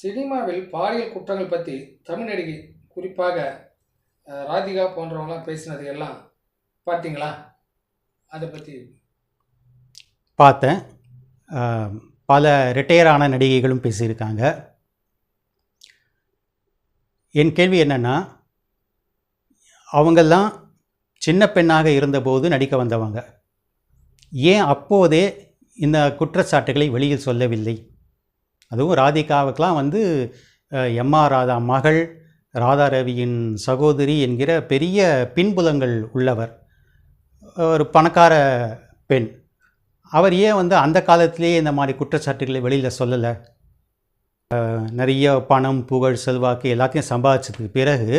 சினிமாவில் பாலியல் குற்றங்கள் பற்றி தமிழ் நடிகை குறிப்பாக ராதிகா போன்றவங்களாம் பேசினது எல்லாம் பார்த்தீங்களா? அதை பற்றி பார்த்தேன். பல ரிட்டையர் ஆன நடிகைகளும் பேசியிருக்காங்க. என் கேள்வி என்னென்னா அவங்கெல்லாம் சின்ன பெண்ணாக இருந்தபோது நடிக்க வந்தவங்க. ஏன் அப்போதே இந்த குற்றச்சாட்டுகளை வெளியில் சொல்லவில்லை? அதுவும் ராதிகாவுக்கெலாம் வந்து எம்ஆர் ராதா மகள் ராதா ரவியின் சகோதரி என்கிற பெரிய பின்புலங்கள் உள்ளவர். ஒரு பணக்கார பெண். அவர் ஏன் வந்து அந்த காலத்திலேயே இந்த மாதிரி குற்றச்சாட்டுகளை வெளியில் சொல்லலை? நிறைய பணம் புகழ் செல்வாக்கு எல்லாத்தையும் சம்பாதிச்சதுக்கு பிறகு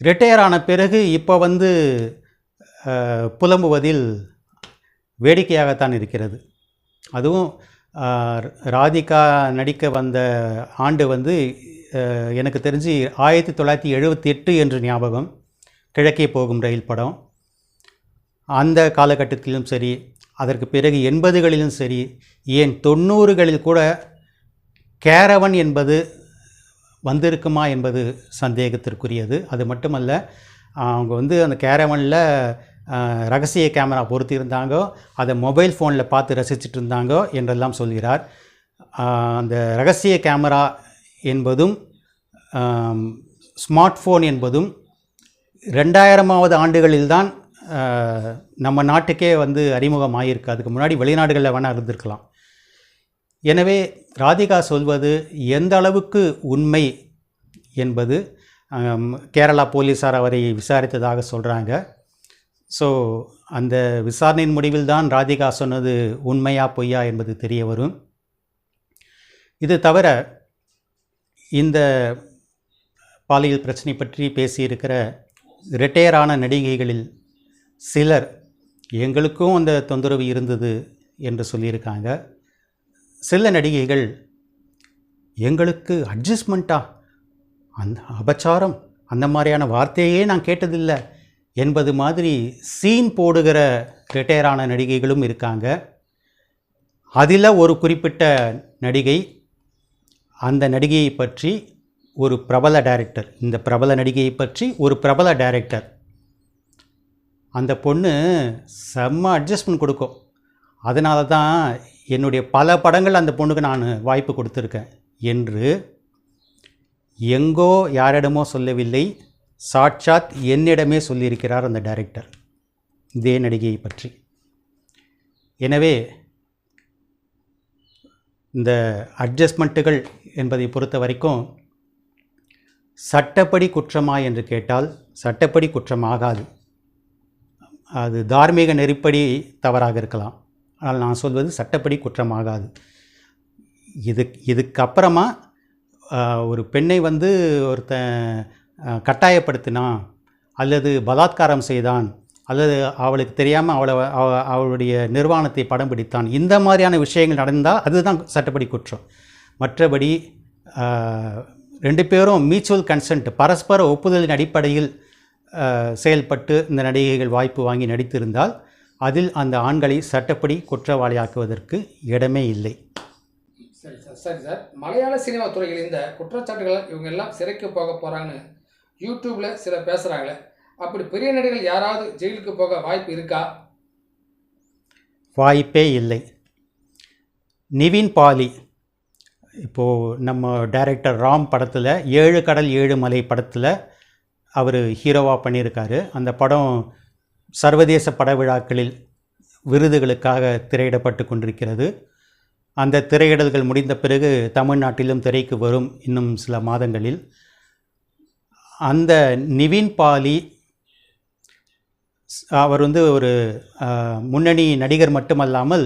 ரிட்டையர் ஆன பிறகு இப்போ வந்து புலம்புவதில் வேடிக்கையாகத்தான் இருக்கிறது. அதுவும் ராதிகா நடிக்க வந்த ஆண்டு வந்து எனக்கு தெரிஞ்சு ஆயிரத்தி தொள்ளாயிரத்தி எழுபத்தி எட்டு என்று ஞாபகம். கிழக்கே போகும் ரயில் படம். அந்த காலகட்டத்திலும் சரி அதற்கு பிறகு எண்பதுகளிலும் சரி ஏன் தொண்ணூறுகளில் கூட கேரவன் என்பது வந்திருக்குமா என்பது சந்தேகத்திற்குரியது. அது மட்டுமல்ல அவங்க வந்து அந்த கேரவனில் ரகசிய கேமரா பொருத்தியிருந்தாங்கோ அதை மொபைல் ஃபோனில் பார்த்து ரசிச்சிட்டு இருந்தாங்கோ என்றெல்லாம் சொல்கிறார். அந்த ரகசிய கேமரா என்பதும் ஸ்மார்ட் ஃபோன் என்பதும் ரெண்டாயிரமாவது ஆண்டுகளில்தான் நம்ம நாட்டுக்கே வந்து அறிமுகம் ஆகியிருக்கு அதுக்கு முன்னாடி வெளிநாடுகளில் வேணால் இருந்திருக்கலாம். எனவே ராதிகா சொல்வது எந்த அளவுக்கு உண்மை என்பது கேரளா போலீஸார் அவரை விசாரித்ததாக சொல்கிறாங்க ஸோ அந்த விசாரணையின் முடிவில் தான் ராதிகா சொன்னது உண்மையா பொய்யா என்பது தெரிய வரும். இது தவிர இந்த பாலியல் பிரச்சனை பற்றி பேசியிருக்கிற ரிட்டையரான நடிகைகளில் சிலர் எங்களுக்கும் அந்த தொந்தரவு இருந்தது என்று சொல்லியிருக்காங்க. சில நடிகைகள் எங்களுக்கு அட்ஜஸ்ட்மெண்ட்டா அந்த அபச்சாரம் அந்த மாதிரியான வார்த்தையே நான் கேட்டதில்லை. என்பது மாதிரி சீன் போடுகிற ரிட்டையரான நடிகைகளும் இருக்காங்க. அதில் ஒரு குறிப்பிட்ட நடிகை அந்த நடிகையை பற்றி ஒரு பிரபல டைரக்டர். இந்த பிரபல நடிகையை பற்றி ஒரு பிரபல டைரக்டர். அந்த பொண்ணு செம்ம அட்ஜஸ்ட்மெண்ட் கொடுக்கும். அதனால தான் என்னுடைய பல படங்கள் அந்த பொண்ணுக்கு நான் வாய்ப்பு கொடுத்துருக்கேன். என்று எங்கோ யாரிடமோ சொல்லவில்லை. சாட்சாத் என்னிடமே சொல்லியிருக்கிறார் அந்த டைரக்டர். இதே நடிகையை பற்றி. எனவே இந்த அட்ஜஸ்ட்மெண்ட்டுகள் என்பதை பொறுத்த வரைக்கும் சட்டப்படி குற்றமா என்று கேட்டால் சட்டப்படி குற்றமாகாது. அது தார்மீக நெறிப்படி தவறாக இருக்கலாம். ஆனால் நான் சொல்வது சட்டப்படி குற்றமாகாது. இது இதுக்கப்புறமா ஒரு பெண்ணை வந்து ஒருத்தன் கட்டாயப்படுத்தினான் அல்லது பலாத்காரம் செய்தான் அல்லது அவளுக்கு தெரியாமல் அவளை அவளுடைய நிர்வாணத்தை படம் பிடித்தான். இந்த மாதிரியான விஷயங்கள் நடந்தால் அதுதான் சட்டப்படி குற்றம். மற்றபடி ரெண்டு பேரும் மியூச்சுவல் கன்சென்ட் பரஸ்பர ஒப்புதலின் அடிப்படையில் செயல்பட்டு இந்த நடிகைகள் வாய்ப்பு வாங்கி நடித்திருந்தால் அதில் அந்த ஆண்களை சட்டப்படி குற்றவாளியாக்குவதற்கு இடமே இல்லை. சரி சார் சரி சார். மலையாள சினிமா துறையில் இந்த குற்றச்சாட்டுகள் இவங்க எல்லாம் சிறைக்கு போக போகிறாங்கன்னு யூடியூப்பில் சில பேசுகிறாங்களே அப்படி பெரிய நடிகர்கள் யாராவது ஜெயிலுக்கு போக வாய்ப்பு இருக்கா? வாய்ப்பே இல்லை. நிவின் பாலி இப்போது நம்ம டைரக்டர் ராம் படத்தில் ஏழு கடல் ஏழு மலை படத்தில் அவர் ஹீரோவாக பண்ணியிருக்காரு. அந்த படம் சர்வதேச பட விழாக்களில் விருதுகளுக்காக திரையிடப்பட்டு கொண்டிருக்கிறது. அந்த திரையிடல்கள் முடிந்த பிறகு தமிழ்நாட்டிலும் திரைக்கு வரும் இன்னும் சில மாதங்களில். அந்த நிவின் பாலி அவர் வந்து ஒரு முன்னணி நடிகர் மட்டுமல்லாமல்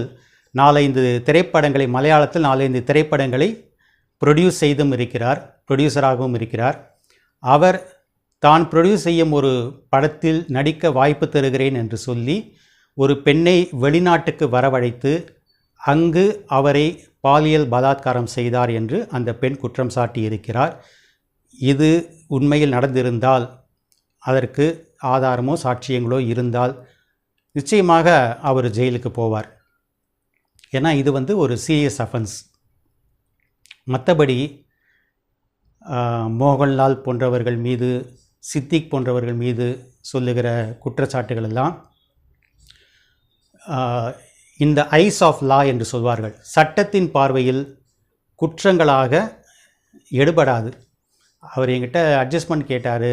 நாலைந்து திரைப்படங்களை மலையாளத்தில் நாலைந்து திரைப்படங்களை ப்ரொடியூஸ் செய்தும் இருக்கிறார் ப்ரொடியூசராகவும் இருக்கிறார். அவர் தான் ப்ரொடியூஸ் செய்யும் ஒரு படத்தில் நடிக்க வாய்ப்பு தருகிறேன் என்று சொல்லி ஒரு பெண்ணை வெளிநாட்டுக்கு வரவழைத்து அங்கு அவரை பாலியல் பலாத்காரம் செய்தார் என்று அந்த பெண் குற்றம் சாட்டியிருக்கிறார். இது உண்மையில் நடந்திருந்தால் அதற்கு ஆதாரமோ சாட்சியங்களோ இருந்தால் நிச்சயமாக அவர் ஜெயிலுக்கு போவார். ஏன்னா இது வந்து ஒரு சீரியஸ் அஃபென்ஸ். மற்றபடி மோகன்லால் போன்றவர்கள் மீது சித்திக் போன்றவர்கள் மீது சொல்லுகிற குற்றச்சாட்டுகள் எல்லாம் இந்த ஐஸ் ஆஃப் லா என்று சொல்வார்கள். சட்டத்தின் பார்வையில் குற்றங்களாக எடுபடாது. அவர் என்கிட்ட அட்ஜஸ்ட்மெண்ட் கேட்டார்.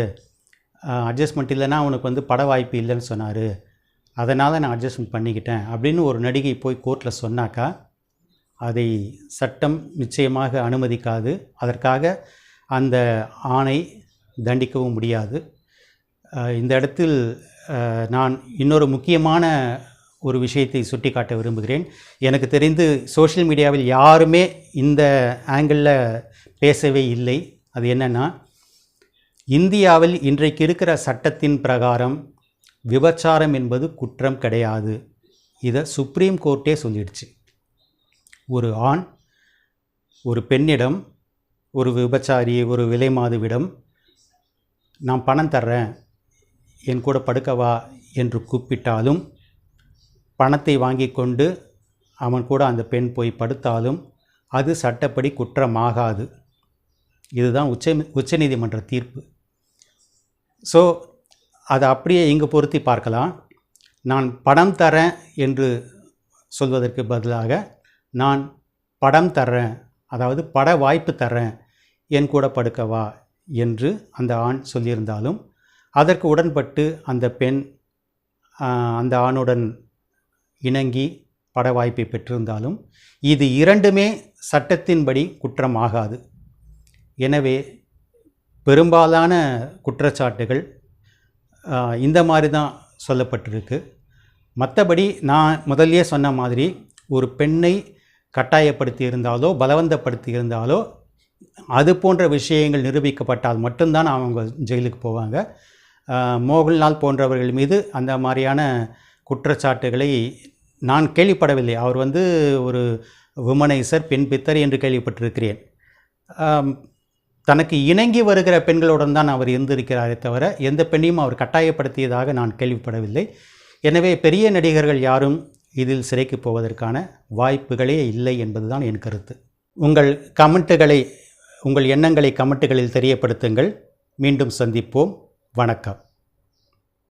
அட்ஜஸ்ட்மெண்ட் இல்லைன்னா அவனுக்கு வந்து பட வாய்ப்பு இல்லைன்னு சொன்னார். அதனால் நான் அட்ஜஸ்ட்மெண்ட் பண்ணிக்கிட்டேன் அப்படின்னு ஒரு நடிகை போய் கோர்ட்டில் சொன்னாக்கா அதை சட்டம் நிச்சயமாக அனுமதிக்காது. அதற்காக அந்த ஆணை தண்டிக்கவும் முடியாது. இந்த இடத்தில் நான் இன்னொரு முக்கியமான ஒரு விஷயத்தை சுட்டிக்காட்ட விரும்புகிறேன். எனக்கு தெரிந்து சோஷியல் மீடியாவில் யாருமே இந்த ஆங்கிளில் பேசவே இல்லை. அது என்னென்னா இந்தியாவில் இன்றைக்கு இருக்கிற சட்டத்தின் பிரகாரம் விபச்சாரம் என்பது குற்றம் கிடையாது. இதை சுப்ரீம் கோர்ட்டே சொல்லிடுச்சு. ஒரு ஆண் ஒரு பெண்ணிடம் ஒரு விபச்சாரி ஒரு விலை மாதுவிடம் நான் பணம் தர்றேன் என் கூட படுக்கவா என்று கூப்பிட்டாலும் பணத்தை வாங்கி கொண்டு அவன் கூட அந்த பெண் போய் படுத்தாலும் அது சட்டப்படி குற்றமாகாது. இதுதான் உச்ச உச்சநீதிமன்ற தீர்ப்பு. ஸோ அதை அப்படியே இங்கே பொருத்தி பார்க்கலாம். நான் படம் தரேன் என்று சொல்வதற்கு பதிலாக நான் படம் தர்றேன் அதாவது பட வாய்ப்பு தர்றேன் என் கூட படுக்கவா என்று அந்த ஆண் சொல்லியிருந்தாலும் அதற்கு உடன்பட்டு அந்த பெண் அந்த ஆணுடன் இணங்கி பட வாய்ப்பை பெற்றிருந்தாலும் இது இரண்டுமே சட்டத்தின்படி குற்றமாகாது. எனவே பெரும்பாலான குற்றச்சாட்டுகள் இந்த மாதிரி தான் சொல்லப்பட்டிருக்கு. மற்றபடி நான் முதல்லயே சொன்ன மாதிரி ஒரு பெண்ணை கட்டாயப்படுத்தி இருந்தாலோ பலவந்தப்படுத்தி இருந்தாலோ அது போன்ற விஷயங்கள் நிரூபிக்கப்பட்டால் மட்டும்தான் அவங்க ஜெயிலுக்கு போவாங்க. மோகன்லால் போன்றவர்கள் மீது அந்த மாதிரியான குற்றச்சாட்டுகளை நான் கேள்விப்படவில்லை. அவர் வந்து ஒரு விமனைசர் பெண் பித்தர் என்று கேள்விப்பட்டிருக்கிறேன். தனக்கு இணங்கி வருகிற பெண்களுடன் தான் அவர் இருந்திருக்கிறாரே தவிர எந்த பெண்ணையும் அவர் கட்டாயப்படுத்தியதாக நான் கேள்விப்படவில்லை. எனவே பெரிய நடிகர்கள் யாரும் இதில் சிறைக்கு போவதற்கான வாய்ப்புகளே இல்லை என்பதுதான் என் கருத்து. உங்கள் கமெண்ட்டுகளை உங்கள் எண்ணங்களை கமெண்ட்டுகளில் தெரியப்படுத்துங்கள். மீண்டும் சந்திப்போம். வணக்கம்.